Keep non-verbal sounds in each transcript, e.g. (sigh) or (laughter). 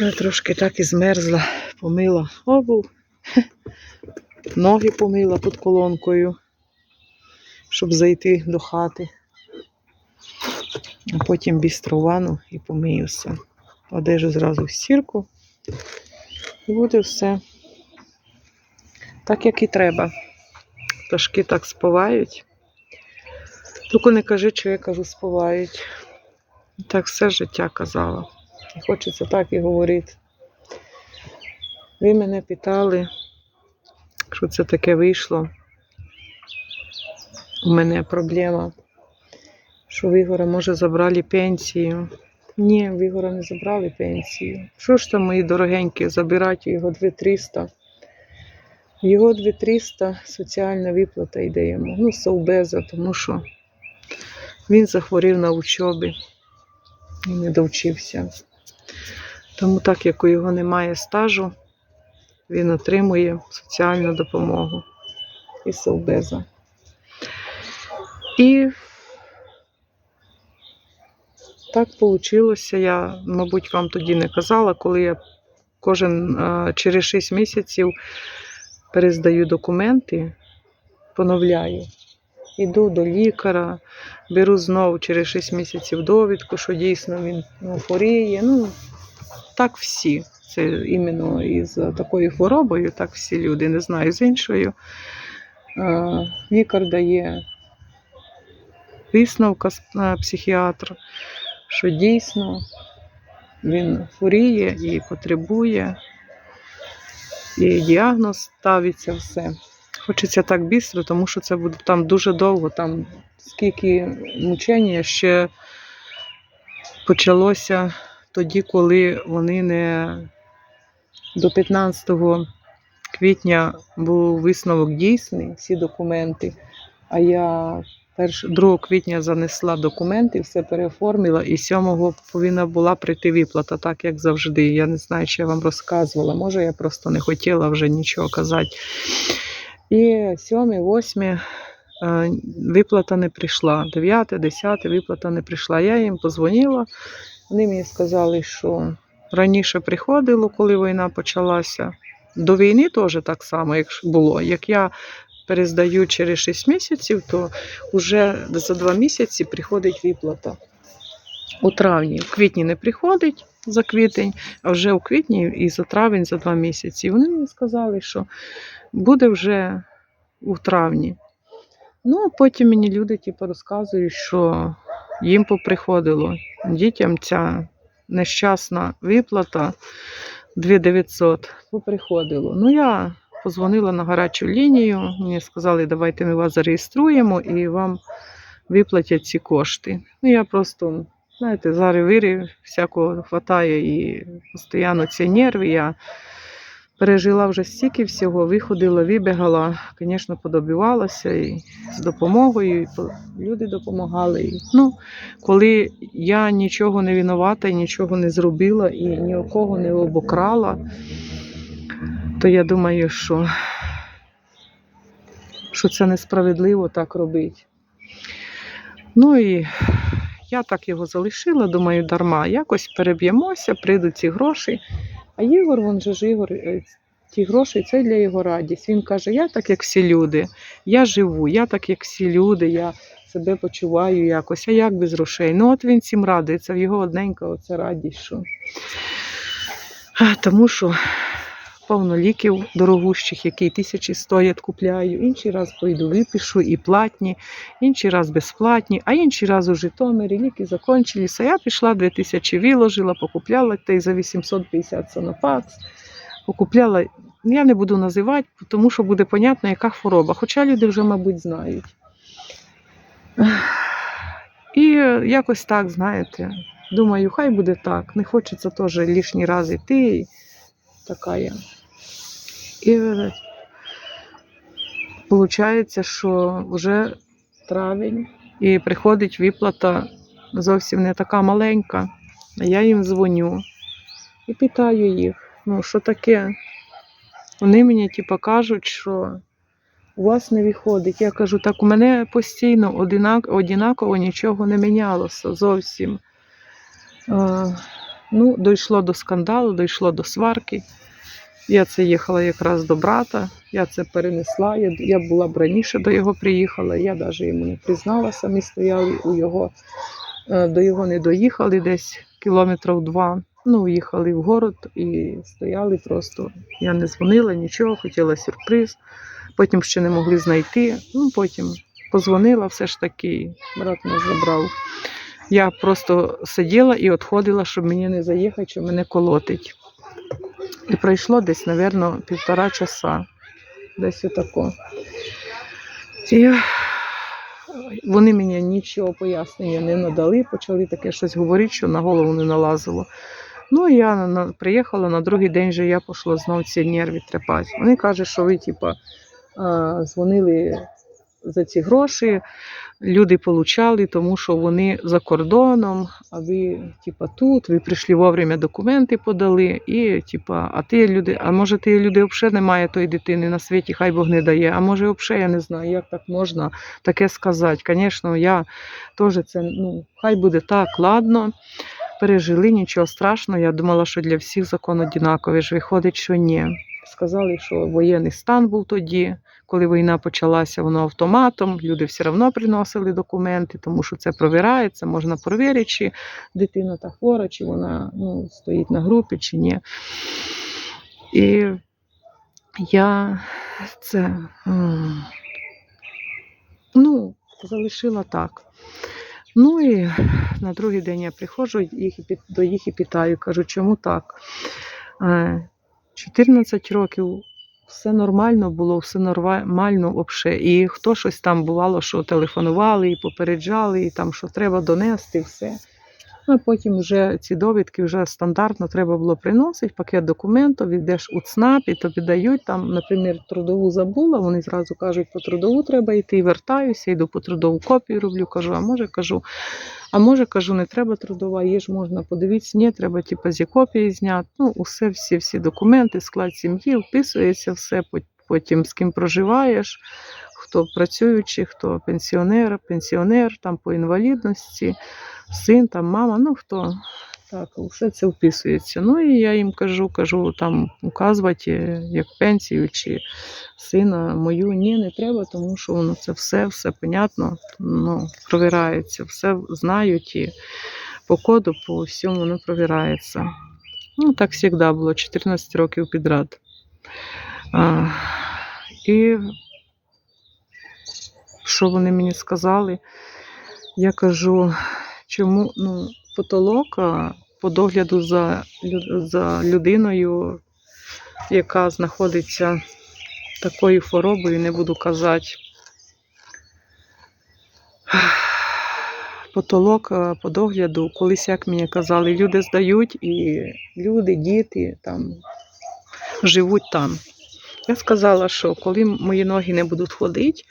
Я трошки так і змерзла, помила обув, (laughs) ноги помила під колонкою, щоб зайти до хати. А потім бістро ванну і все. Одежу зразу в стірку. І буде все так, як і треба. Пташки так співають. Тільки не кажи, що я кажу, співають. Так все життя казала. Хочеться так і говорити. Ви мене питали, що це таке вийшло. У мене проблема, що в Ігора, може, забрали пенсію. Ні, в Ігора не забрали пенсію. Що ж там, мої дорогенькі, забирати його 2300. Його 2300 соціальна виплата йде йому. Ну, совбеза, тому що він захворів на учобі і не довчився. Тому так як у його немає стажу, він отримує соціальну допомогу і совбеза. І так вийшло. Я, мабуть, вам тоді не казала, коли я кожен через 6 місяців перездаю документи, поновляю. Іду до лікаря, беру знову через 6 місяців довідку, що дійсно він хворіє. Ну, так всі. Це іменно із такою хворобою, так всі люди, не знаю, з іншою. Е, Лікар дає висновка е, психіатр, що дійсно він хворіє і потребує, і діагноз ставиться все. Хочеться так бістро, тому що це буде там дуже довго, там скільки мучення ще почалося тоді, коли вони не до 15 квітня був висновок дійсний, всі документи. А я 2 квітня занесла документи, все переоформила, і 7 повинна була прийти виплата, так як завжди. Я не знаю, чи я вам розказувала. Може, я просто не хотіла вже нічого казати. І 7, 8 е, виплата не прийшла. 9, 10 виплата не прийшла. Я їм позвонила. Вони мені сказали, що раніше приходило, коли війна почалася. До війни теж так само, як було. Як я перездаю через 6 місяців, то вже за 2 місяці приходить виплата. У травні, в квітні не приходить за квітень, а вже у квітні і за травень за 2 місяці. І вони мені сказали, що буде вже у травні. Ну, а потім мені люди типу, розказують, що їм поприходило дітям ця нещасна виплата 2900 поприходило. Ну, я позвонила на гарячу лінію, мені сказали, давайте ми вас зареєструємо і вам виплатять ці кошти. Ну, я просто, знаєте, зараз вирі всякого хватає і постійно ці нерви. Я пережила вже стільки всього, виходила, вибігала, звісно, подобивалася і з допомогою, і люди допомагали. І, ну, коли я нічого не винувата і нічого не зробила і ні у кого не обокрала, то я думаю, що, що це несправедливо так робити. Ну і я так його залишила, думаю, дарма. Якось переб'ємося, прийдуть ці гроші. А Ігор, він же ж Ігор, е, ті гроші це для його радість. Він каже: я так, як всі люди, я живу, я так, як всі люди, я себе почуваю якось, а як без грошей? Ну, от він цим радується, в його одненька оце радість. Що... Тому що повно ліків дорогущих, які тисячі стоять, купляю. Інший раз пойду випишу і платні, інший раз безплатні, а інший раз у Житомирі ліки закінчилися. Я пішла 2000 виложила, покупляла та й за 850 Сонопакс. Покупляла, я не буду називати, тому що буде понятно, яка хвороба. Хоча люди вже, мабуть, знають. І якось так, знаєте, думаю, хай буде так. Не хочеться теж лишній раз йти. І Така я. І виходить, що вже травень і приходить виплата зовсім не така маленька. Я їм дзвоню і питаю їх, ну що таке? Вони мені типу, кажуть, що у вас не виходить. Я кажу, так у мене постійно одинак, одинаково нічого не мінялося зовсім. Е, Ну, дійшло до скандалу, дійшло до сварки. Я це їхала якраз до брата, я це перенесла. Я, я була б раніше до його приїхала, я навіть йому не призналася. Ми стояли у його, е, до його не доїхали десь кілометрів два. Ну, їхали в город і стояли просто. Я не дзвонила, нічого, хотіла сюрприз. Потім ще не могли знайти. Ну, потім позвонила все ж таки, брат нас забрав. Я просто сиділа і відходила, щоб мені не заїхати, щоб мене колотить. І пройшло десь, мабуть, півтора часа. Десь отако. І вони мені нічого пояснення не надали, почали таке щось говорити, що на голову не налазило. Ну, я приїхала на другий день, вже я пішла знову ці нерви трепати. Вони кажуть, що ви, типа, дзвонили за ці гроші, люди получали, тому що вони за кордоном, а ви, типа, тут, ви прийшли вовремя документи подали, і, типа, а ти люди, а може ті люди взагалі немає тої дитини на світі, хай Бог не дає. А може, взагалі, я не знаю, як так можна таке сказати. Звісно, я теж це, ну, хай буде так, ладно. Пережили, нічого страшного. Я думала, що для всіх закон однаковий. Ж виходить, що ні. Сказали, що воєнний стан був тоді, коли війна почалася, воно автоматом. Люди все одно приносили документи, тому що це провірається, можна перевірити, чи дитина та хвора, чи вона ну, стоїть на групі, чи ні. І я це ну, залишила так. Ну і на другий день я приходжу до їх і питаю, кажу, чому так? Е, 14 років все нормально було, все нормально взагалі. І хто щось там бувало, що телефонували і попереджали, і там що треба донести, все. Ну, а потім вже ці довідки вже стандартно треба було приносити, пакет документів, йдеш у ЦНАП і тобі дають там, наприклад, трудову забула, вони зразу кажуть, по трудову треба йти, вертаюся, йду по трудову копію роблю, кажу, а може кажу, а може кажу, не треба трудова, є ж можна подивитися, ні, треба типу, зі копії зняти. Ну, усе, всі, всі документи, склад сім'ї, вписується все, потім з ким проживаєш, хто працюючий, хто пенсіонер, пенсіонер, там по інвалідності, син, там мама, ну хто. Так, все це вписується. Ну і я їм кажу, кажу, там указувати е, як пенсію чи сина мою. Ні, не треба, тому що воно це все, все понятно, ну, провірається, все знають і по коду, по всьому воно провірається. Ну, так завжди було, 14 років підряд. А, і що вони мені сказали? Я кажу, чому ну, потолок по догляду за, за людиною, яка знаходиться такою хворобою, не буду казати. Потолок по догляду, колись, як мені казали, люди здають, і люди, діти там живуть там. Я сказала, що коли мої ноги не будуть ходити,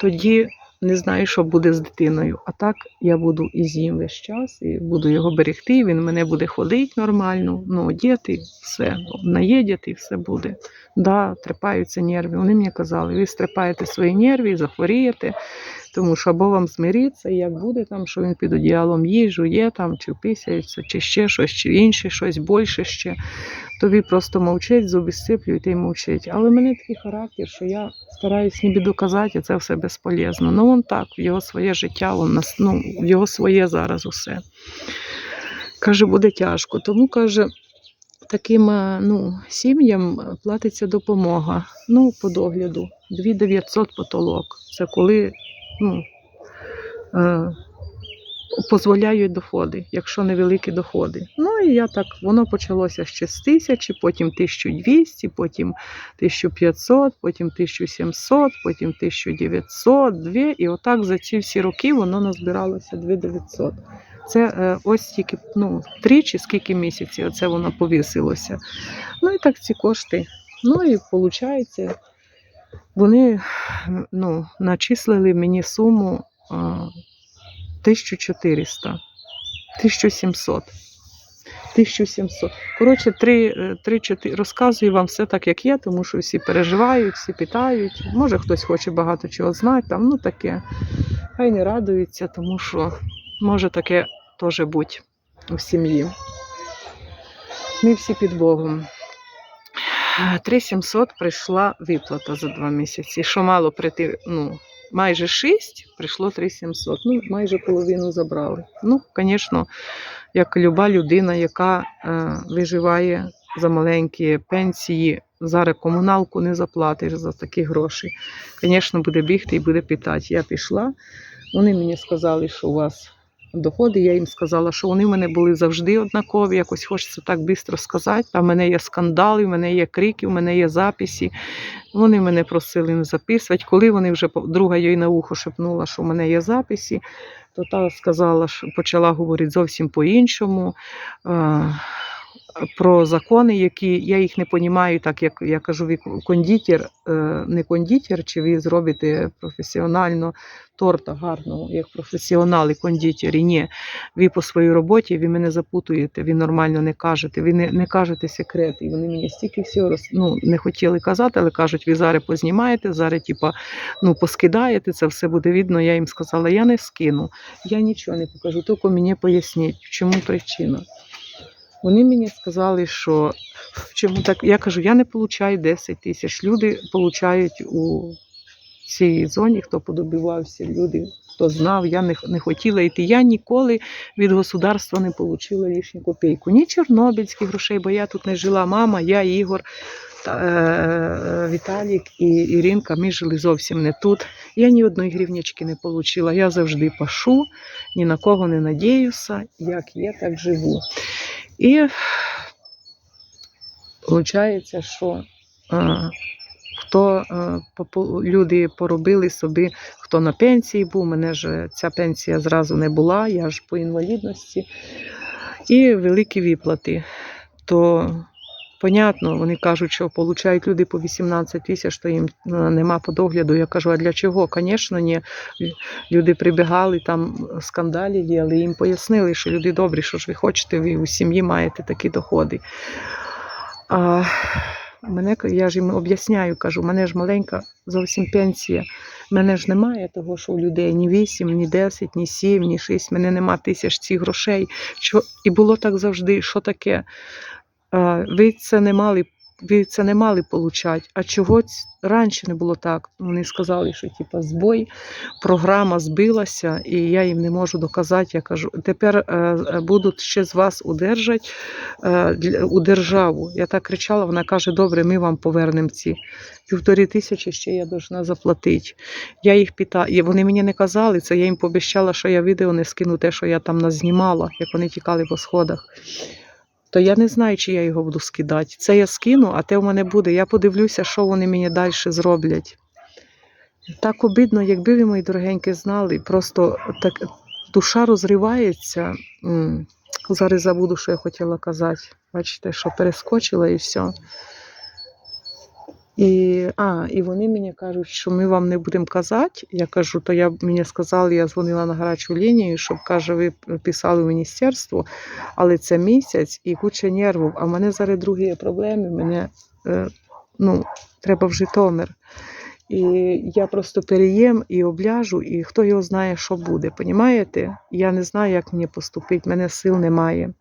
тоді не знаю, що буде з дитиною. А так я буду і з ним весь час, і буду його берегти, він мене буде ходити нормально, ну, одіти, все, наїдять і все буде. Да, трепаються нерви. Вони мені казали, ви стрепаєте свої нерви захворієте, тому що або вам змириться, і як буде там, що він під одіялом їжу є, там, чи писається, чи ще щось, чи інше, щось більше ще, то ви просто мовчить, зуби сциплюєте і мовчить. Але в мене такий характер, що я стараюсь ніби доказати, а це все безполезно. Ну, він так, в його своє життя, він ну, в його своє зараз усе. Каже, буде тяжко. Тому каже, таким е, ну, сім'ям платиться допомога. Ну, по догляду. 2900 потолок. Це коли ну, е, дозволяють доходи, якщо невеликі доходи. Ну і я так, воно почалося ще з тисячі, потім 1200, потім 1500, потім 1700, потім 1900, 2, і отак за ці всі роки воно назбиралося 2900. Це е, ось тільки ну, три чи скільки місяців оце воно повісилося. Ну і так ці кошти. Ну і виходить, вони ну, начислили мені суму 1400, 1700. 1700. Коротше, 3-4 розказую вам все так, як є, тому що всі переживають, всі питають. Може, хтось хоче багато чого знати, там, ну таке. Хай не радуються, тому що може таке теж бути у сім'ї. Ми всі під Богом. 3700 прийшла виплата за два місяці. Що мало прийти, ну, майже 6, прийшло 3700. Ну, майже половину забрали. Ну, звісно, як люба людина, яка е, виживає за маленькі пенсії, зараз комуналку не заплатиш за такі гроші. Звісно, буде бігти і буде питати. Я пішла. Вони мені сказали, що у вас доходи. Я їм сказала, що вони в мене були завжди однакові. Якось хочеться так швидко сказати. Там в мене є скандали, в мене є крики, в мене є записи. Вони мене просили не записувати. Коли вони вже друга їй на ухо шепнула, що в мене є записи, то та сказала, що почала говорити зовсім по-іншому. Про закони, які я їх не розумію, так як я кажу, ви кондитер, е, не кондитер, чи ви зробите професіонально торта гарного, як професіонали, кондитери. Ні, ви по своїй роботі, ви мене запутуєте, ви нормально не кажете, ви не, не кажете секрети. І вони мені стільки всього роз, ну, не хотіли казати, але кажуть, ви зараз познімаєте, зараз типа, ну, поскидаєте, це все буде видно. Я їм сказала, я не скину, я нічого не покажу, тільки мені поясніть, в чому причина. Вони мені сказали, що чому так. Я кажу, я не получаю 10 тисяч. Люди получають у цій зоні, хто подобивався, люди, хто знав, я не, не хотіла йти. Я ніколи від государства не отримала лишню копійку. Ні чорнобильських грошей, бо я тут не жила. Мама, я, Ігор, та, е, Віталік і Іринка. Ми жили зовсім не тут. Я ні одної гривнячки не отримала. Я завжди пашу, ні на кого не надіюся. Як є, так живу. І виходить, що а, хто а, люди поробили собі, хто на пенсії був, мене ж ця пенсія зразу не була, я ж по інвалідності, і великі виплати. То Понятно, вони кажуть, що получають люди по 18 тисяч, то їм е, нема по догляду. Я кажу, а для чого? Звісно, ні. Люди прибігали, там скандалили, але їм пояснили, що люди добрі, що ж ви хочете, ви у сім'ї маєте такі доходи. А мене, я ж їм об'ясняю, кажу, мене ж маленька зовсім пенсія. Мене ж немає того, що у людей ні 8, ні 10, ні 7, ні 6, мене нема тисяч цих грошей. Що... І було так завжди, що таке? Ви це не мали. Ви це не мали получати. А чого раніше не було так? Вони сказали, що типа збой, програма збилася, і я їм не можу доказати. Я кажу, тепер е, будуть ще з вас удержати е, у державу. Я так кричала, вона каже: добре, ми вам повернемо ці півтори тисячі, ще я должна заплатити. Я їх питала, вони мені не казали це. Я їм пообіцяла, що я відео не скину те, що я там назнімала, як вони тікали по сходах. То я не знаю, чи я його буду скидати. Це я скину, а те в мене буде. Я подивлюся, що вони мені далі зроблять. Так обидно, якби ви, мої дорогенькі, знали, просто так душа розривається. Зараз забуду, що я хотіла казати. Бачите, що перескочила і все. І, а, і вони мені кажуть, що ми вам не будемо казати. Я кажу, то я мені сказали, я дзвонила на гарячу лінію, щоб каже, ви писали в міністерство, але це місяць і куча нервів. А в мене зараз другі проблеми. Мене е, ну, треба в Житомир. І я просто переїм і обляжу, і хто його знає, що буде. Понімаєте? Я не знаю, як мені поступити, мене сил немає.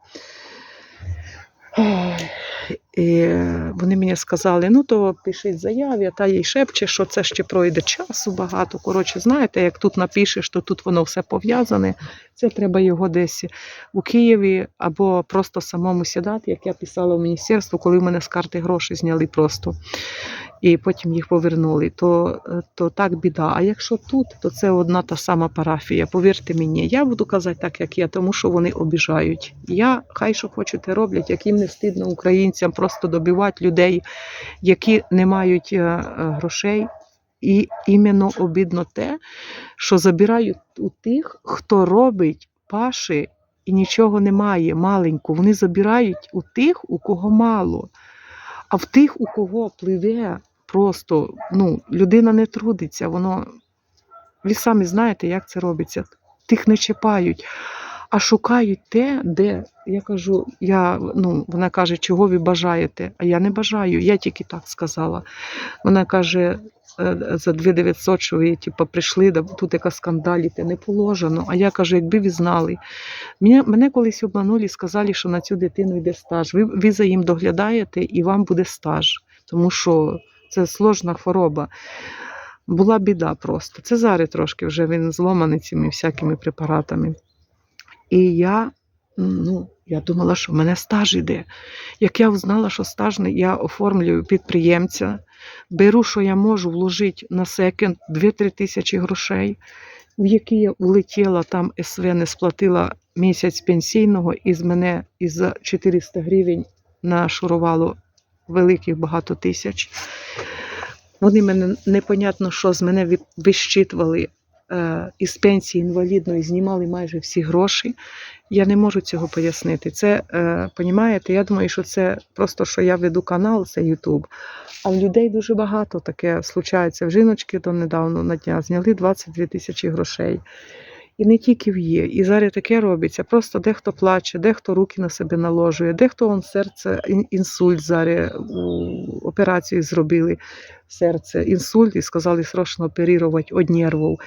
І е, вони мені сказали, ну то пишіть заяві, а та їй шепче, що це ще пройде часу багато. Коротше, знаєте, як тут напишеш, то тут воно все пов'язане. Це треба його десь у Києві або просто самому сідати, як я писала в міністерство, коли в мене з карти гроші зняли просто. І потім їх повернули, то, е, то так біда. А якщо тут, то це одна та сама парафія. Повірте мені, я буду казати так, як є, тому що вони обіжають. Я хай що хочуть, те роблять, яким не стидно українцям просто добивати людей, які не мають е, е, грошей. І іменно обідно те, що забирають у тих, хто робить паші і нічого немає, маленьку. Вони забирають у тих, у кого мало. А в тих, у кого пливе, просто ну, людина не трудиться, воно. Ви самі знаєте, як це робиться. Тих не чіпають, а шукають те, де я кажу, я, ну, вона каже, чого ви бажаєте? А я не бажаю, я тільки так сказала. Вона каже: е, за 2900, що ви типу, прийшли, тут яка скандаліте, не положено. А я кажу, якби ви знали. Мене, мене колись обманули, сказали, що на цю дитину йде стаж. Ви, ви за їм доглядаєте і вам буде стаж, тому що це сложна хвороба. Була біда просто. Це зараз трошки вже він зломаний цими всякими препаратами. І я, ну, я думала, що в мене стаж іде. Як я узнала, що стажний, я оформлюю підприємця, беру, що я можу вложити на секонд 2-3 тисячі грошей, в які я улетіла, там СВ не сплатила місяць пенсійного, і з мене із 400 гривень нашурувало великих багато тисяч. Вони мене непонятно, що з мене вищитували е, із пенсії інвалідної, знімали майже всі гроші. Я не можу цього пояснити. Це, е, понімаєте, я думаю, що це просто, що я веду канал, це Ютуб. А в людей дуже багато таке случається. В жіночки то недавно на дня зняли 22 тисячі грошей. І не тільки в є. І зараз таке робиться. Просто дехто плаче, дехто руки на себе наложує, дехто он серце, інсульт зараз у- операцію зробили серце, інсульт і сказали срочно оперувати од нервів.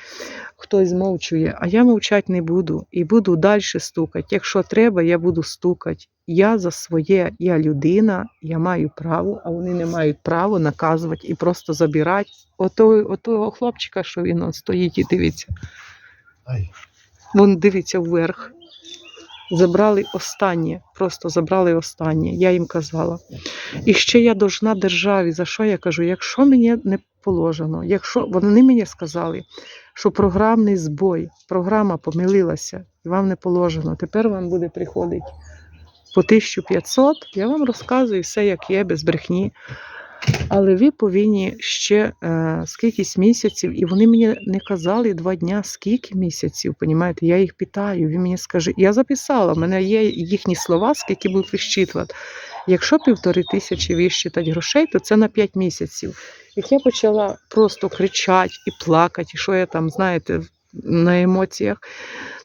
Хтось змовчує, а я мовчати не буду і буду далі стукати. Якщо треба, я буду стукати. Я за своє, я людина, я маю право, а вони не мають права наказувати і просто забирати. Ото, отого хлопчика, що він стоїть і дивиться. Вон дивиться вверх. Забрали останнє, просто забрали останнє. Я їм казала. І ще я должна державі. За що я кажу? Якщо мені не положено, якщо вони мені сказали, що програмний збой, програма помилилася, і вам не положено, тепер вам буде приходити по 1500, я вам розказую все, як є, без брехні. Але ви повинні ще е, скількись місяців, і вони мені не казали два дня, скільки місяців, понімаєте? Я їх питаю, ви мені скажіть. Я записала, в мене є їхні слова, скільки будуть вищитувати. Якщо півтори тисячі вищитати грошей, то це на 5 місяців. Як я почала просто кричати і плакати, і що я там, знаєте, на емоціях,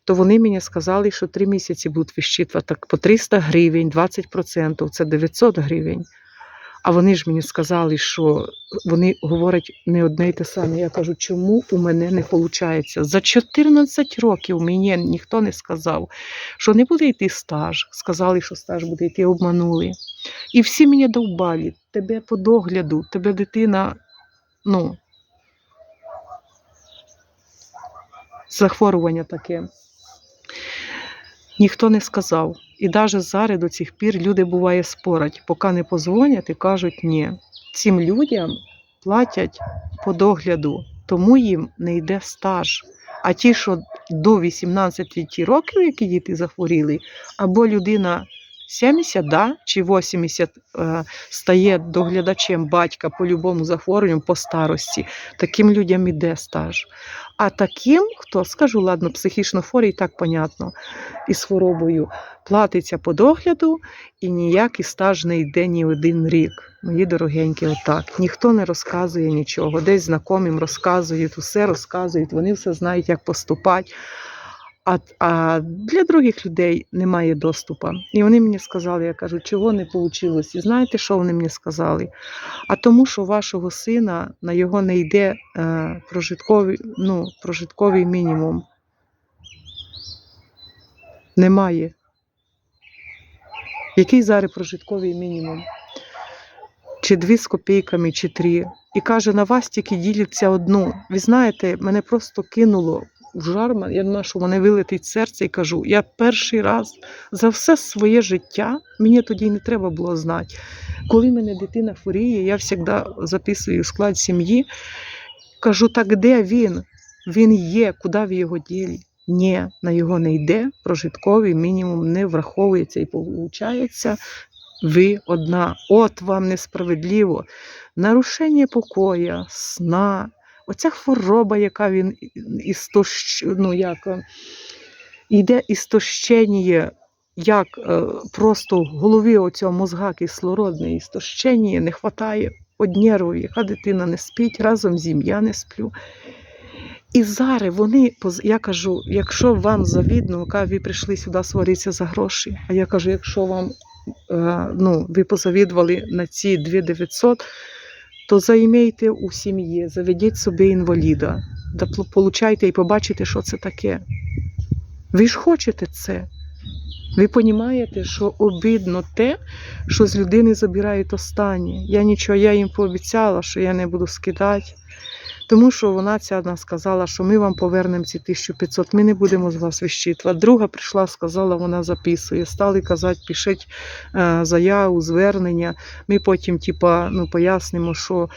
то вони мені сказали, що 3 місяці будуть вищитувати так по 300 гривень, 20%, це 900 гривень. А вони ж мені сказали, що вони говорять не одне й те саме. Я кажу, чому у мене не виходить? За 14 років мені ніхто не сказав, що не буде йти стаж. Сказали, що стаж буде йти, обманули. І всі мені довбали, тебе по догляду, тебе дитина, ну, захворювання таке. Ніхто не сказав. І навіть зараз до цих пір люди буває спорять, поки не позвонять і кажуть ні. Цим людям платять по догляду, тому їм не йде стаж. А ті, що до 18 років, які діти захворіли, або людина 70 да, чи 80 е, стає доглядачем батька по любому захворюванню по старості, таким людям іде стаж. А таким, хто, скажу, ладно, психічно хворий, так понятно, із хворобою, платиться по догляду і ніякий стаж не йде ні один рік. Мої дорогенькі, отак. Ніхто не розказує нічого. Десь знайомим розказують, усе розказують, вони все знають, як поступати. А, а для других людей немає доступу. І вони мені сказали, я кажу, чого не вийшло. І знаєте, що вони мені сказали? А тому, що вашого сина на його не йде е, прожитковий, ну, прожитковий мінімум. Немає. Який зараз прожитковий мінімум? Чи дві з копійками, чи три. І каже, на вас тільки діляться одну. Ви знаєте, мене просто кинуло в жар. Я думаю, що мене вилетить серце і кажу, я перший раз за все своє життя, мені тоді не треба було знати. Коли мене дитина хворіє, я завжди записую склад сім'ї. Кажу, так де він? Він є, куди в його ділі? Ні, на його не йде, прожитковий мінімум не враховується і виходить, ви одна. От вам несправедливо. Нарушення покоя, сна, оця хвороба, яка він істош... ну, як, е, йде істощення, як е, просто в голові оцього мозга кислородне істощення, не вистачає од яка дитина не спить, разом з ним не сплю. І зараз вони, я кажу, якщо вам завідно, ви прийшли сюди сваритися за гроші, а я кажу, якщо вам е, ну, ви позавідували на ці 2900, то займійте у сім'ї, заведіть собі інваліда, да получайте і побачите, що це таке. Ви ж хочете це. Ви розумієте, що обідно те, що з людини забирають останнє. Я нічого, я їм пообіцяла, що я не буду скидати. Тому що вона ця одна сказала, що ми вам повернемо ці 1500, ми не будемо з вас вищитувати. Друга прийшла, сказала, вона записує. Стали казати, пишіть е, заяву, звернення. Ми потім, типа, ну, пояснимо, що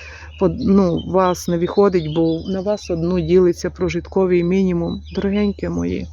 ну, вас не виходить, бо на вас одну ділиться прожитковий мінімум. Дорогенькі мої,